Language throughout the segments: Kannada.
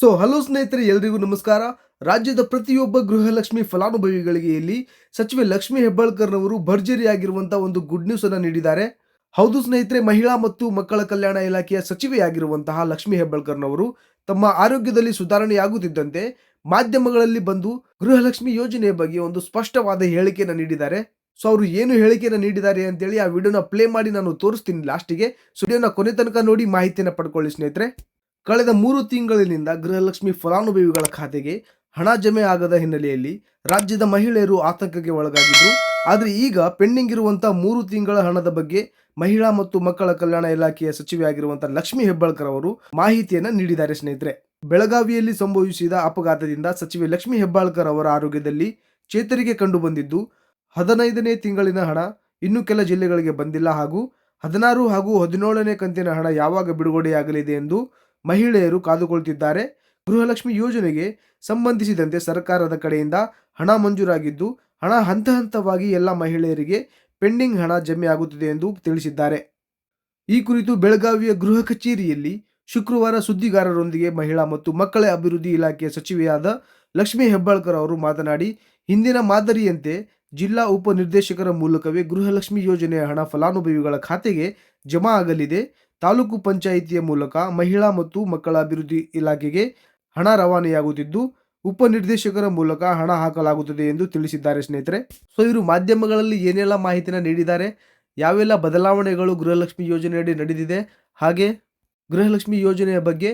ಸೊ ಹಲೋ ಸ್ನೇಹಿತರೆ, ಎಲ್ರಿಗೂ ನಮಸ್ಕಾರ. ರಾಜ್ಯದ ಪ್ರತಿಯೊಬ್ಬ ಗೃಹಲಕ್ಷ್ಮಿ ಫಲಾನುಭವಿಗಳಿಗೆ ಇಲ್ಲಿ ಸಚಿವೆ ಲಕ್ಷ್ಮಿ ಹೆಬ್ಬಾಳ್ಕರ್ನವರು ಭರ್ಜರಿಯಾಗಿರುವಂತಹ ಒಂದು ಗುಡ್ ನ್ಯೂಸ್ ಅನ್ನ ನೀಡಿದ್ದಾರೆ. ಹೌದು ಸ್ನೇಹಿತರೆ, ಮಹಿಳಾ ಮತ್ತು ಮಕ್ಕಳ ಕಲ್ಯಾಣ ಇಲಾಖೆಯ ಸಚಿವೆಯಾಗಿರುವಂತಹ ಲಕ್ಷ್ಮಿ ಹೆಬ್ಬಾಳ್ಕರ್ನವರು ತಮ್ಮ ಆರೋಗ್ಯದಲ್ಲಿ ಸುಧಾರಣೆಯಾಗುತ್ತಿದ್ದಂತೆ ಮಾಧ್ಯಮಗಳಲ್ಲಿ ಬಂದು ಗೃಹಲಕ್ಷ್ಮಿ ಯೋಜನೆಯ ಬಗ್ಗೆ ಒಂದು ಸ್ಪಷ್ಟವಾದ ಹೇಳಿಕೆಯನ್ನು ನೀಡಿದ್ದಾರೆ. ಸೊ ಅವರು ಏನು ಹೇಳಿಕೆಯನ್ನು ನೀಡಿದ್ದಾರೆ ಅಂತೇಳಿ ಆ ವಿಡಿಯೋನ ಪ್ಲೇ ಮಾಡಿ ನಾನು ತೋರಿಸ್ತೀನಿ ಲಾಸ್ಟಿಗೆ ವಿಡಿಯೋನ ಕೊನೆ ತನಕ ನೋಡಿ ಮಾಹಿತಿಯನ್ನು ಪಡ್ಕೊಳ್ಳಿ ಸ್ನೇಹಿತರೆ. ಕಳೆದ ಮೂರು ತಿಂಗಳಿನಿಂದ ಗೃಹಲಕ್ಷ್ಮಿ ಫಲಾನುಭವಿಗಳ ಖಾತೆಗೆ ಹಣ ಜಮೆ ಆಗದ ಹಿನ್ನೆಲೆಯಲ್ಲಿ ರಾಜ್ಯದ ಮಹಿಳೆಯರು ಆತಂಕಕ್ಕೆ ಒಳಗಾಗಿದ್ದರು ಆದರೆ ಈಗ ಪೆಂಡಿಂಗ್ ಇರುವಂತಹ ಮೂರು ತಿಂಗಳ ಹಣದ ಬಗ್ಗೆ ಮಹಿಳಾ ಮತ್ತು ಮಕ್ಕಳ ಕಲ್ಯಾಣ ಇಲಾಖೆಯ ಸಚಿವೆಯಾಗಿರುವಂತಹ ಲಕ್ಷ್ಮಿ ಹೆಬ್ಬಾಳ್ಕರ್ ಅವರು ಮಾಹಿತಿಯನ್ನ ನೀಡಿದ್ದಾರೆ ಸ್ನೇಹಿತರೆ. ಬೆಳಗಾವಿಯಲ್ಲಿ ಸಂಭವಿಸಿದ ಅಪಘಾತದಿಂದ ಸಚಿವೆ ಲಕ್ಷ್ಮಿ ಹೆಬ್ಬಾಳ್ಕರ್ ಅವರ ಆರೋಗ್ಯದಲ್ಲಿ ಚೇತರಿಕೆ ಕಂಡು ಬಂದಿದ್ದು ಹದಿನೈದನೇ ತಿಂಗಳಿನ ಹಣ ಇನ್ನೂ ಕೆಲ ಜಿಲ್ಲೆಗಳಿಗೆ ಬಂದಿಲ್ಲ ಹಾಗೂ ಹದಿನಾರು ಹಾಗೂ ಹದಿನೇಳನೇ ಕಂತಿನ ಹಣ ಯಾವಾಗ ಬಿಡುಗಡೆಯಾಗಲಿದೆ ಎಂದು ಮಹಿಳೆಯರು ಕಾದುಕೊಳ್ತಿದ್ದಾರೆ. ಗೃಹಲಕ್ಷ್ಮಿ ಯೋಜನೆಗೆ ಸಂಬಂಧಿಸಿದಂತೆ ಸರ್ಕಾರದ ಕಡೆಯಿಂದ ಹಣ ಮಂಜೂರಾಗಿದ್ದು, ಹಣ ಹಂತ ಹಂತವಾಗಿ ಎಲ್ಲ ಮಹಿಳೆಯರಿಗೆ ಪೆಂಡಿಂಗ್ ಹಣ ಜಮೆ ಆಗುತ್ತಿದೆ ಎಂದು ತಿಳಿಸಿದ್ದಾರೆ. ಈ ಕುರಿತು ಬೆಳಗಾವಿಯ ಗೃಹ ಕಚೇರಿಯಲ್ಲಿ ಶುಕ್ರವಾರ ಸುದ್ದಿಗಾರರೊಂದಿಗೆ ಮಹಿಳಾ ಮತ್ತು ಮಕ್ಕಳ ಅಭಿವೃದ್ಧಿ ಇಲಾಖೆಯ ಸಚಿವೆಯಾದ ಲಕ್ಷ್ಮೀ ಹೆಬ್ಬಾಳ್ಕರ್ ಅವರು ಮಾತನಾಡಿ, ಹಿಂದಿನ ಮಾದರಿಯಂತೆ ಜಿಲ್ಲಾ ಉಪನಿರ್ದೇಶಕರ ಮೂಲಕವೇ ಗೃಹಲಕ್ಷ್ಮಿ ಯೋಜನೆಯ ಹಣ ಫಲಾನುಭವಿಗಳ ಖಾತೆಗೆ ಜಮಾ ಆಗಲಿದೆ. ತಾಲೂಕು ಪಂಚಾಯಿತಿಯ ಮೂಲಕ ಮಹಿಳಾ ಮತ್ತು ಮಕ್ಕಳ ಅಭಿವೃದ್ಧಿ ಇಲಾಖೆಗೆ ಹಣ ರವಾನೆಯಾಗುತ್ತಿದ್ದು ಉಪನಿರ್ದೇಶಕರ ಮೂಲಕ ಹಣ ಹಾಕಲಾಗುತ್ತದೆ ಎಂದು ತಿಳಿಸಿದ್ದಾರೆ ಸ್ನೇಹಿತರೆ. ಸೊ, ಇವರು ಮಾಧ್ಯಮಗಳಲ್ಲಿ ಏನೆಲ್ಲ ಮಾಹಿತಿನ ನೀಡಿದ್ದಾರೆ, ಯಾವೆಲ್ಲ ಬದಲಾವಣೆಗಳು ಗೃಹಲಕ್ಷ್ಮಿ ಯೋಜನೆಯಡಿ ನಡೆದಿದೆ, ಹಾಗೆ ಗೃಹಲಕ್ಷ್ಮಿ ಯೋಜನೆಯ ಬಗ್ಗೆ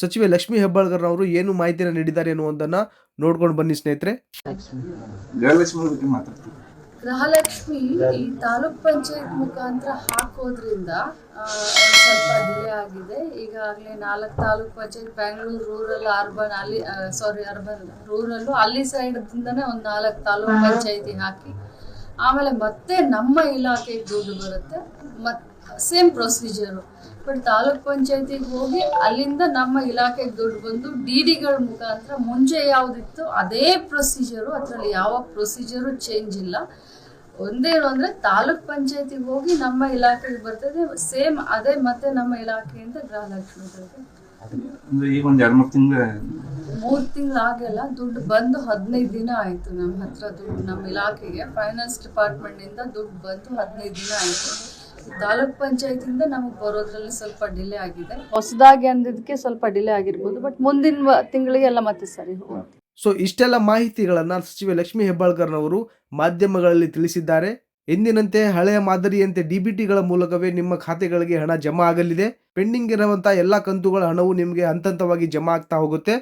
ಸಚಿವೆ ಲಕ್ಷ್ಮಿ ಹೆಬ್ಬಾಳ್ಕರ್ ಅವರು ಏನು ಮಾಹಿತಿನ ನೀಡಿದ್ದಾರೆ ಅನ್ನುವಂತನ್ನ ನೋಡ್ಕೊಂಡು ಬನ್ನಿ ಸ್ನೇಹಿತರೆ. ಗೃಹಲಕ್ಷ್ಮಿ ಈ ತಾಲೂಕ್ ಪಂಚಾಯತ್ ಮುಖಾಂತರ ಹಾಕೋದ್ರಿಂದ ಸ್ವಲ್ಪ ಡಿಲೇ ಆಗಿದೆ. ಈಗಾಗಲೇ ನಾಲ್ಕು ತಾಲೂಕ್ ಪಂಚಾಯತ್ ಬ್ಯಾಂಗ್ಳೂರು ರೂರಲ್ ಅರ್ಬನ್ ಅಲ್ಲಿ ಸಾರಿ ಅರ್ಬನ್ ರೂರಲ್ಲು ಅಲ್ಲಿ ಸೈಡ್ದಿಂದನೇ ಒಂದು ನಾಲ್ಕು ತಾಲೂಕ್ ಪಂಚಾಯತಿ ಹಾಕಿ ಆಮೇಲೆ ಮತ್ತೆ ನಮ್ಮ ಇಲಾಖೆಗೆ ದುಡ್ಡು ಬರುತ್ತೆ. ಮತ್ ಸೇಮ್ ಪ್ರೊಸೀಜರು ಬಟ್ ತಾಲೂಕ್ ಪಂಚಾಯತಿಗೆ ಹೋಗಿ ಅಲ್ಲಿಂದ ನಮ್ಮ ಇಲಾಖೆಗೆ ದುಡ್ಡು ಬಂದು ಡಿ ಡಿಗಳ ಮುಖಾಂತರ ಮುಂಚೆ ಯಾವುದಿತ್ತು ಅದೇ ಪ್ರೊಸೀಜರು ಅದರಲ್ಲಿ ಯಾವ ಪ್ರೊಸೀಜರು ಚೇಂಜ್ ಇಲ್ಲ. ಒಂದೇನು ಅಂದರೆ ತಾಲೂಕ್ ಪಂಚಾಯತಿಗೆ ಹೋಗಿ ನಮ್ಮ ಇಲಾಖೆಗೆ ಬರ್ತದೆ. ಸೇಮ್ ಅದೇ ಮತ್ತೆ ನಮ್ಮ ಇಲಾಖೆಯಿಂದ ಗೃಹಲಕ್ಷ್ಮಿ ಬರುತ್ತೆ ಮೂರ್ ತಿಂಗಳ ಮೂರ್ ತಿಂಗಳು ಆಗಿಲ್ಲ ದುಡ್ಡು ಬಂದು ಹದಿನೈದು ದಿನ ಆಯ್ತು ನಮ್ಮ ಹತ್ರ ದುಡ್ಡು ನಮ್ಮ ಇಲಾಖೆಗೆ. ಫೈನಾನ್ಸ್ ಡಿಪಾರ್ಟ್ಮೆಂಟ್ ಇಂದ ದುಡ್ಡು ಬಂದು ಹದಿನೈದು ದಿನ ಆಯ್ತು. ತಾಲೂಕ್ ಪಂಚಾಯತಿಂದ ನಮಗೆ ಬರೋದ್ರಲ್ಲಿ ಸ್ವಲ್ಪ ಡಿಲೇ ಆಗಿದೆ. ಹೊಸದಾಗಿ ಅಂದಿದ್ದಕ್ಕೆ ಸ್ವಲ್ಪ ಡಿಲೇ ಆಗಿರ್ಬೋದು ಬಟ್ ಮುಂದಿನ ತಿಂಗಳಿಗೆ ಎಲ್ಲ ಮತ್ತೆ ಸರಿ ಹೋಗುತ್ತೆ. ಸೊ ಇಷ್ಟೆಲ್ಲ ಮಾಹಿತಿಗಳನ್ನ ಸಚಿವೆ ಲಕ್ಷ್ಮಿ ಹೆಬ್ಬಾಳ್ಕರ್ನವರು ಮಾಧ್ಯಮಗಳಲ್ಲಿ ತಿಳಿಸಿದ್ದಾರೆ. ಎಂದಿನಂತೆ ಹಳೆಯ ಮಾದರಿಯಂತೆ ಡಿಬಿಟಿಗಳ ಮೂಲಕವೇ ನಿಮ್ಮ ಖಾತೆಗಳಿಗೆ ಹಣ ಜಮಾ ಆಗಲಿದೆ. ಪೆಂಡಿಂಗ್ ಇರುವಂತಹ ಎಲ್ಲ ಕಂತುಗಳ ಹಣವು ನಿಮಗೆ ಹಂತ ಹಂತವಾಗಿ ಜಮಾ ಆಗ್ತಾ ಹೋಗುತ್ತೆ.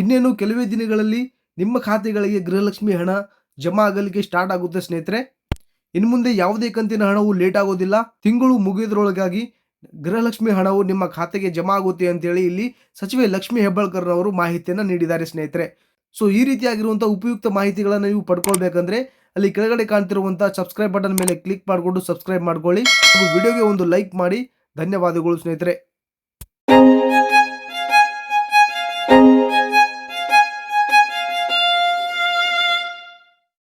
ಇನ್ನೇನು ಕೆಲವೇ ದಿನಗಳಲ್ಲಿ ನಿಮ್ಮ ಖಾತೆಗಳಿಗೆ ಗೃಹಲಕ್ಷ್ಮಿ ಹಣ ಜಮಾ ಆಗಲಿಕ್ಕೆ ಸ್ಟಾರ್ಟ್ ಆಗುತ್ತೆ ಸ್ನೇಹಿತರೆ. ಇನ್ನು ಮುಂದೆ ಯಾವುದೇ ಕಂತಿನ ಹಣವು ಲೇಟ್ ಆಗೋದಿಲ್ಲ. ತಿಂಗಳು ಮುಗಿಯೋದ್ರೊಳಗಾಗಿ ಗೃಹಲಕ್ಷ್ಮಿ ಹಣವು ನಿಮ್ಮ ಖಾತೆಗೆ ಜಮಾ ಆಗುತ್ತೆ ಅಂತೇಳಿ ಇಲ್ಲಿ ಸಚಿವೆ ಲಕ್ಷ್ಮಿ ಹೆಬ್ಬಾಳ್ಕರ್ ಅವರು ಮಾಹಿತಿಯನ್ನು ನೀಡಿದ್ದಾರೆ ಸ್ನೇಹಿತರೆ. ಸೊ ಈ ರೀತಿಯಾಗಿರುವಂಥ ಉಪಯುಕ್ತ ಮಾಹಿತಿಗಳನ್ನು ನೀವು ಪಡ್ಕೊಳ್ಬೇಕಂದ್ರೆ ಅಲ್ಲಿ ಕೆಳಗಡೆ ಕಾಣ್ತಿರುವಂಥ ಸಬ್ಸ್ಕ್ರೈಬ್ ಬಟನ್ ಮೇಲೆ ಕ್ಲಿಕ್ ಮಾಡಿಕೊಂಡು ಸಬ್ಸ್ಕ್ರೈಬ್ ಮಾಡ್ಕೊಳ್ಳಿ. ಹಾಗೂ ವಿಡಿಯೋಗೆ ಒಂದು ಲೈಕ್ ಮಾಡಿ. ಧನ್ಯವಾದಗಳು ಸ್ನೇಹಿತರೆ.